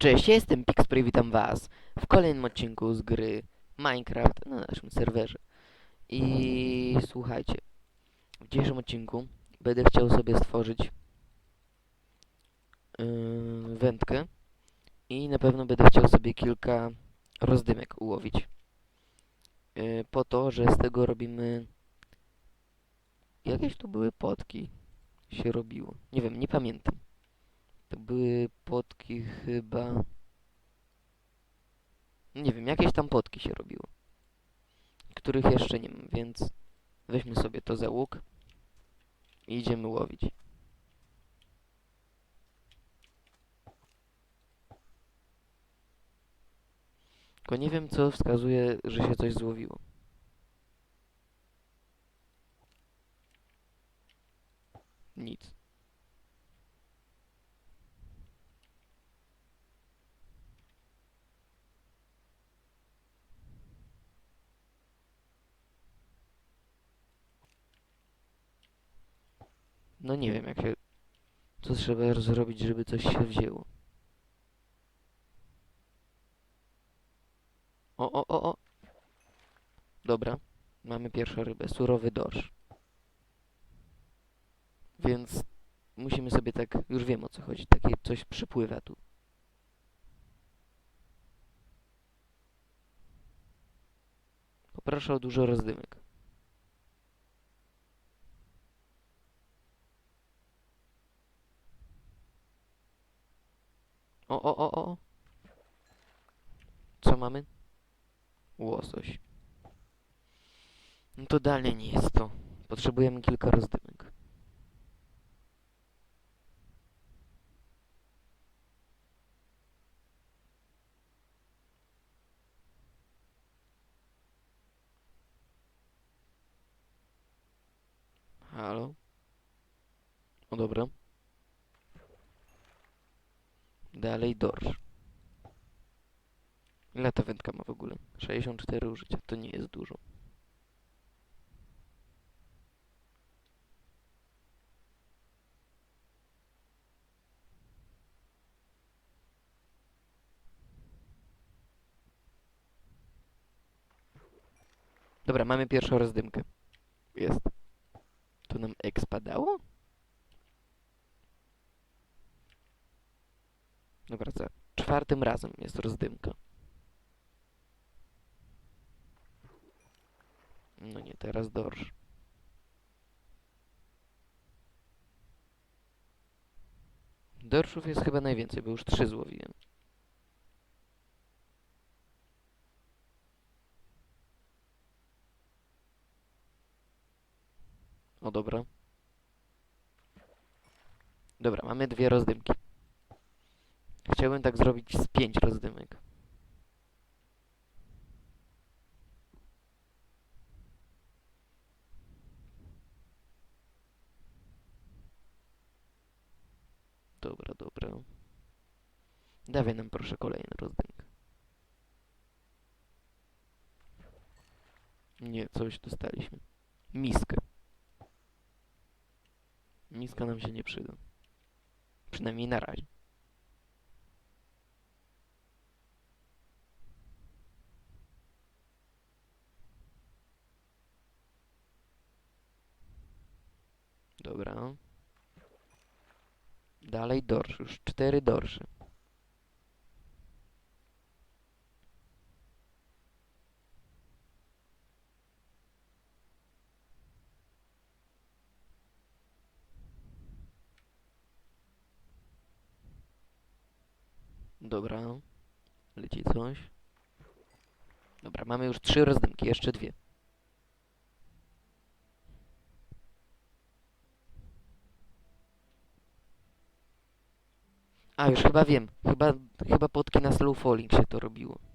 Cześć, ja jestem Pixpray, witam was w kolejnym odcinku z gry Minecraft na naszym serwerze. I słuchajcie, w dzisiejszym odcinku będę chciał sobie stworzyć yy, wędkę i na pewno będę chciał sobie kilka rozdymek ułowić. Yy, po to, że z tego robimy... Jakieś tu były potki się robiło. Nie wiem, nie pamiętam. Były potki chyba... Nie wiem, jakieś tam potki się robiło. Których jeszcze nie mam, więc weźmy sobie to za łuk i idziemy łowić. Tylko nie wiem, co wskazuje, że się coś złowiło. Nic. No nie wiem, jak się... Co trzeba zrobić, żeby coś się wzięło. O, o, o, o! Dobra, mamy pierwszą rybę, surowy dorsz. Więc musimy sobie tak, już wiem o co chodzi, takie coś przypływa tu. Poproszę o dużo rozdymek. O, o, o, o. Co mamy? Łosoś. No to dalej nie jest to. Potrzebujemy kilka rozdymek. Halo? O dobra. Dalej dorsz. Ile ta wędka ma w ogóle? 64 użycia. To nie jest dużo. Dobra, mamy pierwszą rozdymkę. Jest. To nam expa? Dobra, za czwartym razem jest rozdymka. No nie, teraz dorsz. Dorszów jest chyba najwięcej, bo już trzy złowiłem. O, dobra. Dobra, mamy dwie rozdymki. Chciałbym tak zrobić z pięć rozdymek. Dobra, dobra. Dawaj nam proszę kolejny rozdymk. Nie, coś dostaliśmy. Miskę. Miska nam się nie przyda. Przynajmniej na razie. Dobra. Dalej dorsz. Już cztery dorsze. Dobra. Leci coś. Dobra, mamy już trzy rozdymki, jeszcze dwie. A, już chyba wiem. Chyba, chyba potki na slow falling się to robiło.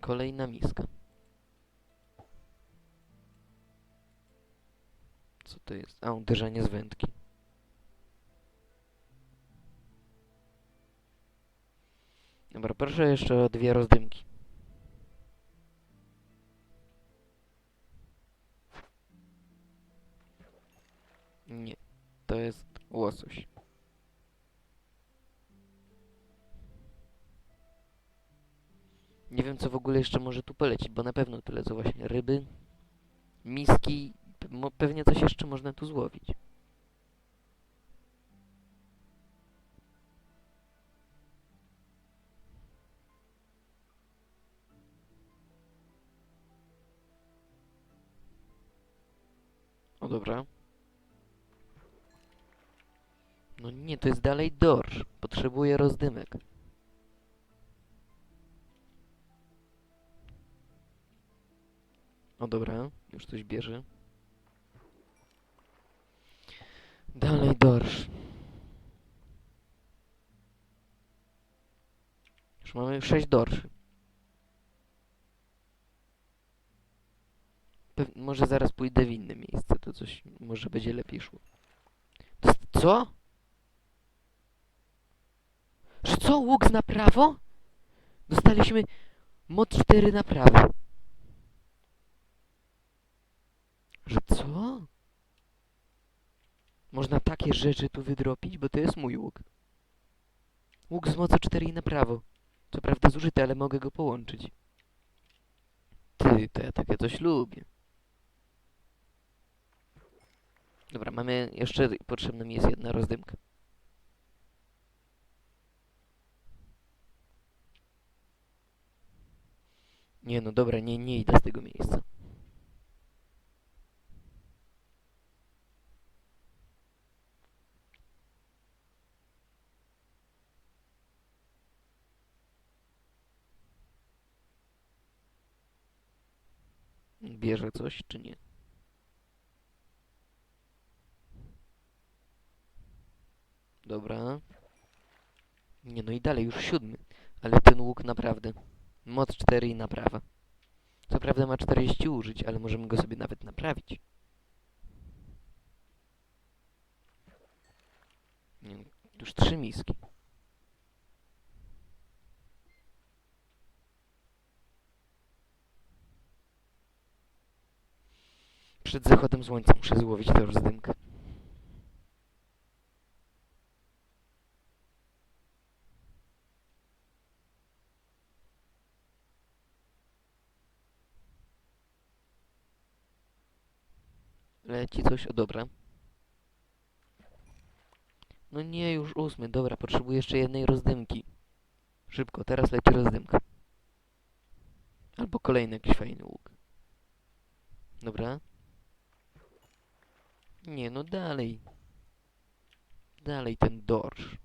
Kolejna miska. Co to jest? A, uderzenie z wędki. Dobra, proszę jeszcze o dwie rozdymki. Nie, to jest łosoś. Wiem, co w ogóle jeszcze może tu polecić, bo na pewno tyle co właśnie ryby, miski, pewnie coś jeszcze można tu złowić. O dobra. No nie, to jest dalej dorsz. Potrzebuję rozdymek. O dobra, już coś bierze. Dalej dorsz. Już mamy 6 dorszy. Może zaraz pójdę w inne miejsce, to coś może będzie lepiej szło. Co? Że co? Łuk na prawo? Dostaliśmy mod 4 na prawo. Że co? Można takie rzeczy tu wydropić, bo to jest mój łuk. Łuk z mocy 4 na prawo. Co prawda zużyty, ale mogę go połączyć. Ty, to ja takie coś lubię. Dobra, mamy jeszcze potrzebna mi jest jedna rozdymka. Nie no dobra, nie, nie idę z tego miejsca. Bierze coś czy nie? Dobra. Nie no i dalej, już siódmy. Ale ten łuk naprawdę. Moc 4 i naprawa. Co prawda ma 40 użyć, ale możemy go sobie nawet naprawić. Nie, już trzy miski. Przed zachodem słońca muszę złowić tę rozdymkę. Leci coś, o dobra. No nie, już ósmy, dobra, potrzebuję jeszcze jednej rozdymki. Szybko, teraz leci rozdymka. Albo kolejny jakiś fajny łuk. Dobra. Nie, no dalej. Dalej ten dorsz.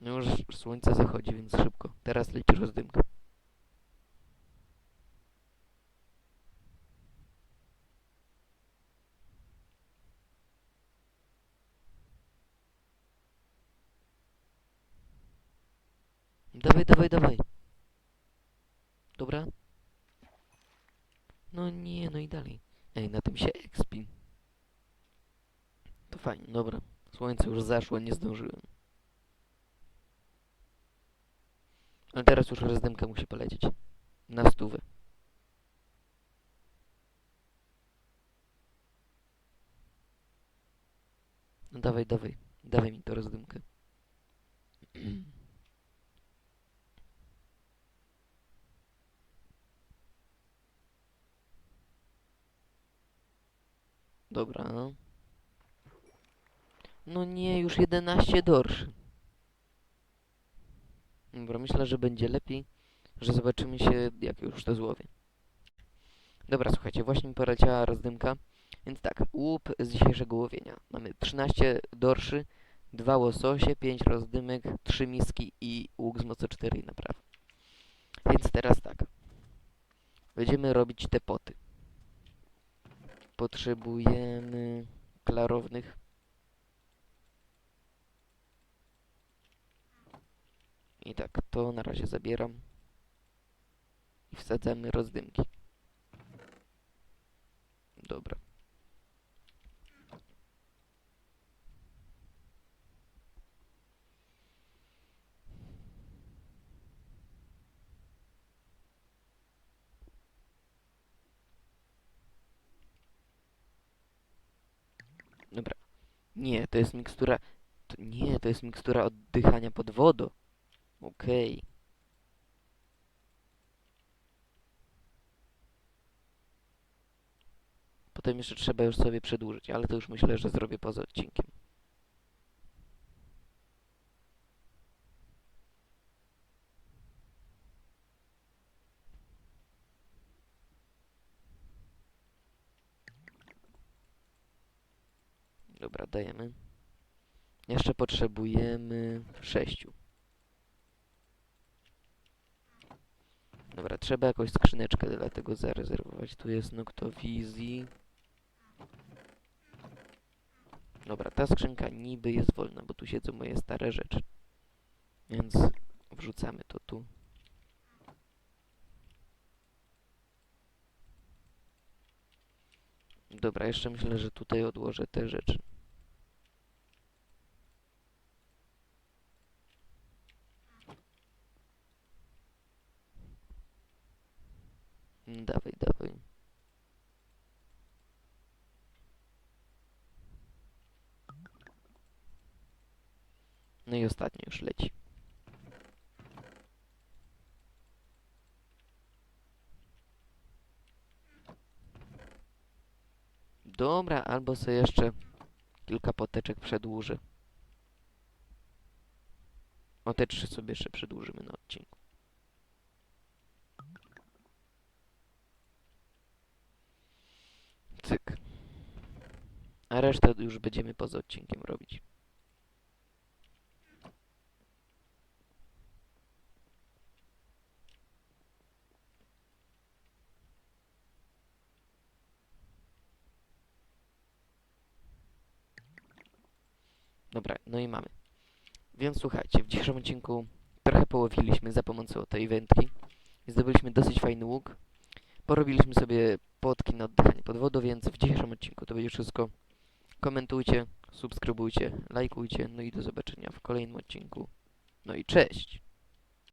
No już słońce zachodzi, więc szybko. Teraz leci rozdymka. Dawaj, dawaj, dawaj. Dobra. No nie, no i dalej. Ej, na tym się expi. To fajnie, dobra. Słońce już zaszło, nie zdążyłem. Ale teraz już rozdymka musi polecieć. Na stówę. No dawaj, dawaj. Dawaj mi to rozdymkę. Dobra. No nie, już 11 dorszy. Dobra, myślę, że będzie lepiej, że zobaczymy się, jak już to złowię. Dobra, słuchajcie, właśnie mi poleciała rozdymka. Więc tak, łup z dzisiejszego łowienia. Mamy 13 dorszy, 2 łososie, 5 rozdymek, 3 miski i łuk z mocy 4 na prawo. Więc teraz tak. Będziemy robić te poty. Potrzebujemy klarownych. I tak, to na razie zabieram. I wsadzamy rozdymki. Dobra. Nie, to jest mikstura... To, nie, to jest mikstura oddychania pod wodą. Okej. Potem jeszcze trzeba już sobie przedłużyć, ale to już myślę, że zrobię poza odcinkiem. Dobra, dajemy. Jeszcze potrzebujemy sześciu. Dobra, trzeba jakąś skrzyneczkę dla tego zarezerwować. Tu jest Noctovizji. Dobra, ta skrzynka niby jest wolna, bo tu siedzą moje stare rzeczy. Więc wrzucamy to tu. Dobra, jeszcze myślę, że tutaj odłożę te rzeczy. Dawaj, dawaj. No i ostatnie już leci. Dobra, albo sobie jeszcze kilka poteczek przedłużę. O te trzy sobie jeszcze przedłużymy na odcinku. Cyk. A resztę już będziemy poza odcinkiem robić. Dobra, no i mamy. Więc słuchajcie, w dzisiejszym odcinku trochę połowiliśmy za pomocą tej wędki. Zdobyliśmy dosyć fajny łuk. Porobiliśmy sobie potki na oddychanie pod wodą, więc w dzisiejszym odcinku to będzie wszystko. Komentujcie, subskrybujcie, lajkujcie, no i do zobaczenia w kolejnym odcinku. No i cześć!